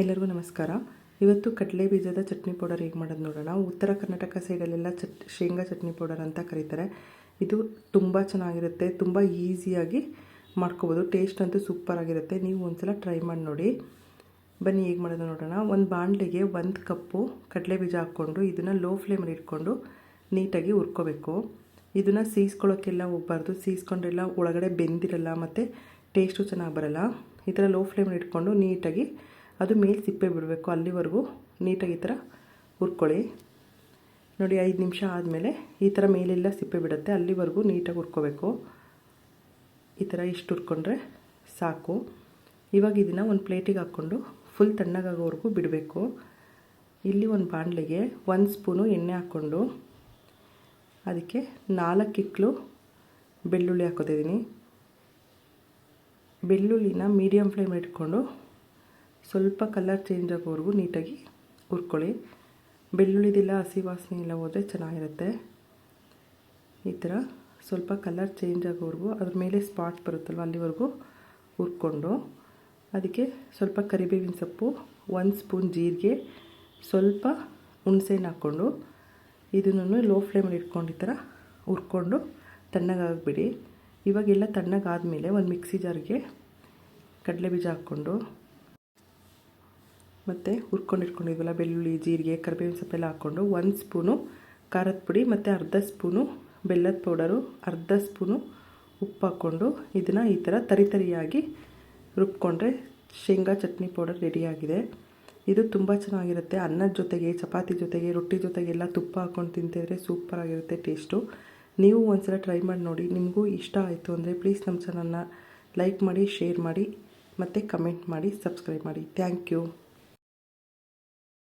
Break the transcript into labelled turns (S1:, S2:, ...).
S1: ಎಲ್ಲರಿಗೂ ನಮಸ್ಕಾರ. ಇವತ್ತು ಕಡಲೆ ಬೀಜದ ಚಟ್ನಿ ಪೌಡರ್ ಹೇಗೆ ಮಾಡೋದು ನೋಡೋಣ. ಉತ್ತರ ಕರ್ನಾಟಕ ಸೈಡಲ್ಲೆಲ್ಲ ಚಟ್, ಶೇಂಗಾ ಚಟ್ನಿ ಪೌಡರ್ ಅಂತ ಕರೀತಾರೆ. ಇದು ತುಂಬ ಚೆನ್ನಾಗಿರುತ್ತೆ, ತುಂಬ ಈಸಿಯಾಗಿ ಮಾಡ್ಕೋಬೋದು. ಟೇಸ್ಟ್ ಅಂತೂ ಸೂಪರ್ ಆಗಿರುತ್ತೆ. ನೀವು ಒಂದ್ಸಲ ಟ್ರೈ ಮಾಡಿ ನೋಡಿ. ಬನ್ನಿ, ಹೇಗೆ ಮಾಡೋದು ನೋಡೋಣ. ಒಂದು ಬಾಣಲೆಗೆ ಒಂದು ಕಪ್ಪು ಕಡಲೆ ಬೀಜ ಹಾಕ್ಕೊಂಡು ಇದನ್ನು ಲೋ ಫ್ಲೇಮಲ್ಲಿ ಇಟ್ಕೊಂಡು ನೀಟಾಗಿ ಹುರ್ಕೋಬೇಕು. ಇದನ್ನು ಸೀಸ್ಕೊಳ್ಳೋಕ್ಕೆಲ್ಲ ಹೋಗ್ಬಾರ್ದು. ಸೀಸ್ಕೊಂಡ್ರೆಲ್ಲ ಒಳಗಡೆ ಬೆಂದಿರಲ್ಲ, ಮತ್ತು ಟೇಸ್ಟು ಚೆನ್ನಾಗಿ ಬರಲ್ಲ. ಈ ಥರ ಲೋ ಫ್ಲೇಮಲ್ಲಿ ಇಟ್ಕೊಂಡು ನೀಟಾಗಿ ಅದು ಮೇಲೆ ಸಿಪ್ಪೆ ಬಿಡಬೇಕು. ಅಲ್ಲಿವರೆಗೂ ನೀಟಾಗಿ ಈ ಥರ ಹುರ್ಕೊಳ್ಳಿ. ನೋಡಿ, ಐದು ನಿಮಿಷ ಆದಮೇಲೆ ಈ ಥರ ಮೇಲೆಲ್ಲ ಸಿಪ್ಪೆ ಬಿಡುತ್ತೆ. ಅಲ್ಲಿವರೆಗೂ ನೀಟಾಗಿ ಹುರ್ಕೋಬೇಕು. ಈ ಥರ ಇಷ್ಟು ಹುರ್ಕೊಂಡ್ರೆ ಸಾಕು. ಇವಾಗ ಇದನ್ನು ಒಂದು ಪ್ಲೇಟಿಗೆ ಹಾಕ್ಕೊಂಡು ಫುಲ್ ತಣ್ಣಗಾಗೋವರೆಗೂ ಬಿಡಬೇಕು. ಇಲ್ಲಿ ಒಂದು ಬಾಣಲೆಗೆ ಒಂದು ಸ್ಪೂನು ಎಣ್ಣೆ ಹಾಕ್ಕೊಂಡು ಅದಕ್ಕೆ ನಾಲ್ಕು ಇಕ್ಕಲು ಬೆಳ್ಳುಳ್ಳಿ ಹಾಕೋತಿದ್ದೀನಿ ಬೆಳ್ಳುಳ್ಳಿನ ಮೀಡಿಯಮ್ ಫ್ಲೇಮ್ ಇಟ್ಕೊಂಡು ಸ್ವಲ್ಪ ಕಲರ್ ಚೇಂಜ್ ಆಗೋವರೆಗೂ ನೀಟಾಗಿ ಹುರ್ಕೊಳ್ಳಿ. ಬೆಳ್ಳುಳ್ಳಿದಿಲ್ಲ ಹಸಿ ವಾಸನೆ ಇಲ್ಲ ಹೋದರೆ ಚೆನ್ನಾಗಿರುತ್ತೆ. ಈ ಥರ ಸ್ವಲ್ಪ ಕಲರ್ ಚೇಂಜ್ ಆಗೋವರೆಗೂ ಅದ್ರ ಮೇಲೆ ಸ್ಪಾಟ್ ಬರುತ್ತಲ್ವ ಅಲ್ಲಿವರೆಗೂ ಹುರ್ಕೊಂಡು. ಅದಕ್ಕೆ ಸ್ವಲ್ಪ ಕರಿಬೇವಿನ ಸೊಪ್ಪು ಒಂದು ಸ್ಪೂನ್ ಜೀರಿಗೆ, ಸ್ವಲ್ಪ ಹುಣಸೆಹಣ್ಣು ಹಾಕ್ಕೊಂಡು ಇದನ್ನು ಲೋ ಫ್ಲೇಮಲ್ಲಿ ಇಟ್ಕೊಂಡು ಈ ಥರ ಹುರ್ಕೊಂಡು ತಣ್ಣಗಾಗ್ಬಿಡಿ. ಇವಾಗೆಲ್ಲ ತಣ್ಣಗಾದಮೇಲೆ ಒಂದು ಮಿಕ್ಸಿ ಜಾರಿಗೆ ಕಡಲೆ ಬೀಜ ಹಾಕ್ಕೊಂಡು ಮತ್ತು ಹುರ್ಕೊಂಡು ಇಟ್ಕೊಂಡಿದ್ವಲ್ಲ, ಬೆಳ್ಳುಳ್ಳಿ, ಜೀರಿಗೆ, ಕರಿಬೇವಿನ ಸೊಪ್ಪೆಲ್ಲ ಹಾಕ್ಕೊಂಡು ಒಂದು ಸ್ಪೂನು ಖಾರದ ಪುಡಿ ಮತ್ತು ಅರ್ಧ ಸ್ಪೂನು ಬೆಲ್ಲದ ಪೌಡರು, ಅರ್ಧ ಸ್ಪೂನು ಉಪ್ಪು ಹಾಕ್ಕೊಂಡು ಇದನ್ನು ಈ ಥರ ತರಿ ತರಿಯಾಗಿ ರುಬ್ಕೊಂಡ್ರೆ ಶೇಂಗಾ ಚಟ್ನಿ ಪೌಡರ್ ರೆಡಿಯಾಗಿದೆ ಇದು ತುಂಬ ಚೆನ್ನಾಗಿರುತ್ತೆ. ಅನ್ನದ ಜೊತೆಗೆ, ಚಪಾತಿ ಜೊತೆಗೆ, ರೊಟ್ಟಿ ಜೊತೆಗೆಲ್ಲ ತುಪ್ಪ ಹಾಕ್ಕೊಂಡು ತಿಂತಿದ್ರೆ ಸೂಪರಾಗಿರುತ್ತೆ ಟೇಸ್ಟು ನೀವು ಒಂದ್ಸಲ ಟ್ರೈ ಮಾಡಿ ನೋಡಿ, ನಿಮಗೂ ಇಷ್ಟ ಆಯಿತು ಅಂದರೆ ಪ್ಲೀಸ್ ನಮ್ಮ ಚಾನಲ್ನ ಲೈಕ್ ಮಾಡಿ ಶೇರ್ ಮಾಡಿ ಮತ್ತು ಕಮೆಂಟ್ ಮಾಡಿ ಸಬ್ಸ್ಕ್ರೈಬ್ ಮಾಡಿ. Thank you